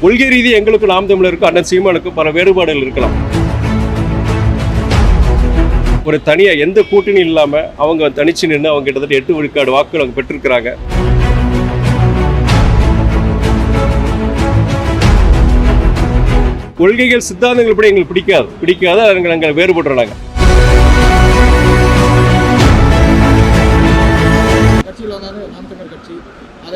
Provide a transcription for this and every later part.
கொள்கை ரீதி எங்களுக்கும் நாம் தமிழருக்கும் அண்ணன் சீமானுக்கும் பல வேறுபாடுகள் இருக்கலாம். ஒரு தனியா எந்த கூட்டணி இல்லாம அவங்க தனிச்சு நின்று அவங்க கிட்டத்தட்ட எட்டு விழுக்காடு வாக்குகள் அவங்க பெற்றிருக்கிறாங்க. கொள்கைகள் சித்தாந்தங்கள் படி எங்களுக்கு பிடிக்காது. பிடிக்காத நாங்கள் நாங்கள்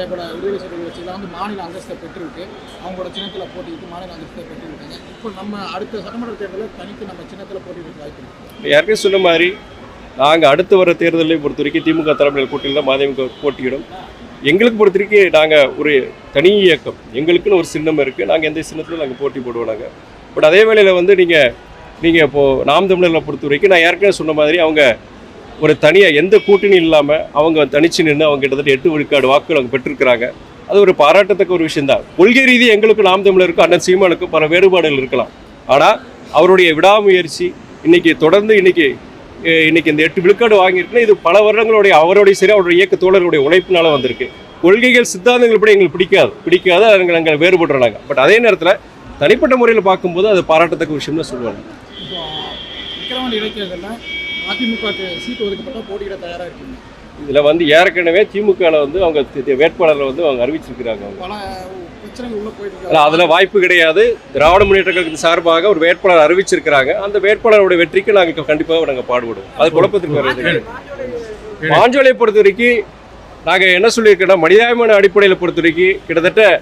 அதே போல விடுதலை சிறுத்தை கட்சியில் வந்து மாநில அந்தஸ்தை பெற்றிருக்கு அவங்களோட சின்னத்தில் போட்டியிட்டு மாநில அந்தஸ்தை பெற்றிருக்காங்க இப்போ நம்ம அடுத்த சட்டமன்ற தேர்தலில் தனித்து நம்ம சின்னத்தில் போட்டியிட வாய்ப்பு இருக்கு. ஏற்கனவே சொன்ன மாதிரி நாங்கள் அடுத்து வர தேர்தலை பொறுத்த வரைக்கும் திமுக தலைமையில் கூட்டணியில் மதிமுக போட்டியிடும். எங்களுக்கு பொறுத்த வரைக்கும் நாங்கள் ஒரு தனி இயக்கம். எங்களுக்குன்னு ஒரு சின்னம் இருக்குது நாங்கள் எந்த சின்னத்திலும் நாங்கள் போட்டி போடுவோம் நாங்கள் பட் அதே வேளையில் வந்து நீங்கள் நீங்கள் இப்போது நாம் தமிழர்களை பொறுத்த வரைக்கும் நான் ஏற்கனவே சொன்ன மாதிரி அவங்க ஒரு தனியாக எந்த கூட்டணி இல்லாமல் அவங்க தனிச்சு நின்று அவங்க கிட்டத்தட்ட எட்டு விழுக்காடு வாக்குகள் அவங்க பெற்றிருக்கிறாங்க. அது ஒரு பாராட்டத்தக்க ஒரு விஷயம்தான் கொள்கை ரீதி எங்களுக்கும் நாம் தமிழருக்கும் அண்ணன் சீமானுக்கும் பல வேறுபாடுகள் இருக்கலாம். ஆனால் அவருடைய விடாமுயற்சி இன்னைக்கு தொடர்ந்து இன்னைக்கு இன்னைக்கு இந்த எட்டு விழுக்காடு வாங்கியிருக்குன்னா இது பல வருடங்களுடைய அவருடைய சரி அவருடைய இயக்க தோழர்களுடைய உழைப்பினால வந்திருக்கு. கொள்கைகள் சித்தாந்தங்கள் படி எங்களுக்கு பிடிக்காது. பிடிக்காது நாங்கள் நாங்கள் வேறுபடுறாங்க. பட் அதே நேரத்தில் தனிப்பட்ட முறையில் பார்க்கும்போது அது பாராட்டத்தக்க விஷயம்னு சொல்லுவாங்க. அதிமுகக்கு சீட்டு ஒதுக்கப்பட்டால் போட்டியிட தயாராக இருக்கீங்க. இதில் வந்து ஏற்கனவே திமுகவில் வந்து அவங்க தி- தி- வேட்பாளரை வந்து அவங்க அறிவிச்சிருக்கிறாங்க அவங்க. பல பிரச்சனைகள் உள்ள அதில் வாய்ப்பு கிடையாது. திராவிட முன்னேற்ற கழகத்தின் சார்பாக ஒரு வேட்பாளர் அறிவிச்சிருக்கிறாங்க. அந்த வேட்பாளருடைய வெற்றிக்கு நாங்கள் கண்டிப்பாக நாங்கள் பாடுபடுவோம். அது குழப்பத்துக்கு வருது மாஞ்சோலை பொறுத்த வரைக்கும் நாங்கள் என்ன சொல்லியிருக்கோம்னா மனிதாபிமான அடிப்படையில் பொறுத்த வரைக்கும் கிட்டத்தட்ட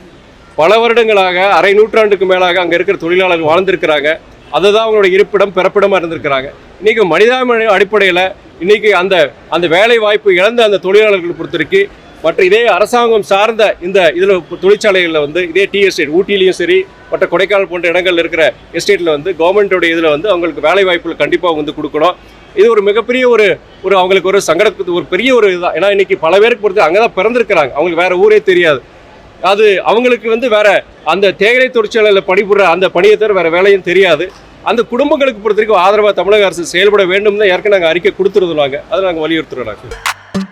பல வருடங்களாக அரை நூற்றாண்டுக்கு மேலாக அங்கே இருக்கிற தொழிலாளர்கள் வாழ்ந்திருக்கிறாங்க. அதுதான் அவங்களோட இருப்பிடம் பிறப்பிடமாக இருந்திருக்கிறாங்க. இன்றைக்கி மனிதாபிமான அடிப்படையில் இன்றைக்கி அந்த அந்த வேலை வாய்ப்பு இழந்த அந்த தொழிலாளர்கள் பொறுத்திருக்கு. மற்ற இதே அரசாங்கம் சார்ந்த இந்த இதில் தொழிற்சாலைகளில் வந்து இதே டி எஸ்டேட் ஊட்டிலையும் சரி மற்ற கொடைக்கானல் போன்ற இடங்களில் இருக்கிற எஸ்டேட்டில் வந்து கவர்மெண்ட்டோட இதில் வந்து அவங்களுக்கு வேலை வாய்ப்புகள் கண்டிப்பாக வந்து கொடுக்கணும். இது ஒரு மிகப்பெரிய ஒரு ஒரு அவங்களுக்கு ஒரு சங்கடத்துக்கு ஒரு பெரிய ஒரு இதுதான் ஏன்னா இன்றைக்கி பல பேருக்கு பொறுத்து அங்கே தான் பிறந்திருக்கிறாங்க. அவங்களுக்கு வேறு ஊரே தெரியாது. அது அவங்களுக்கு வந்து வேற அந்த தேயிலை தொழிற்சாலையில் பணிபுற அந்த பணியை தவிர வேற வேலையும் தெரியாது. அந்த குடும்பங்களுக்கு பொறுத்த வரைக்கும் ஆதரவாக தமிழக அரசு செயல்பட வேண்டும் தான் ஏற்கனவே நாங்கள் அறிக்கை கொடுத்துருந்தோம் நாங்கள் அதை நாங்கள் வலியுறுத்துறோம் நாங்கள்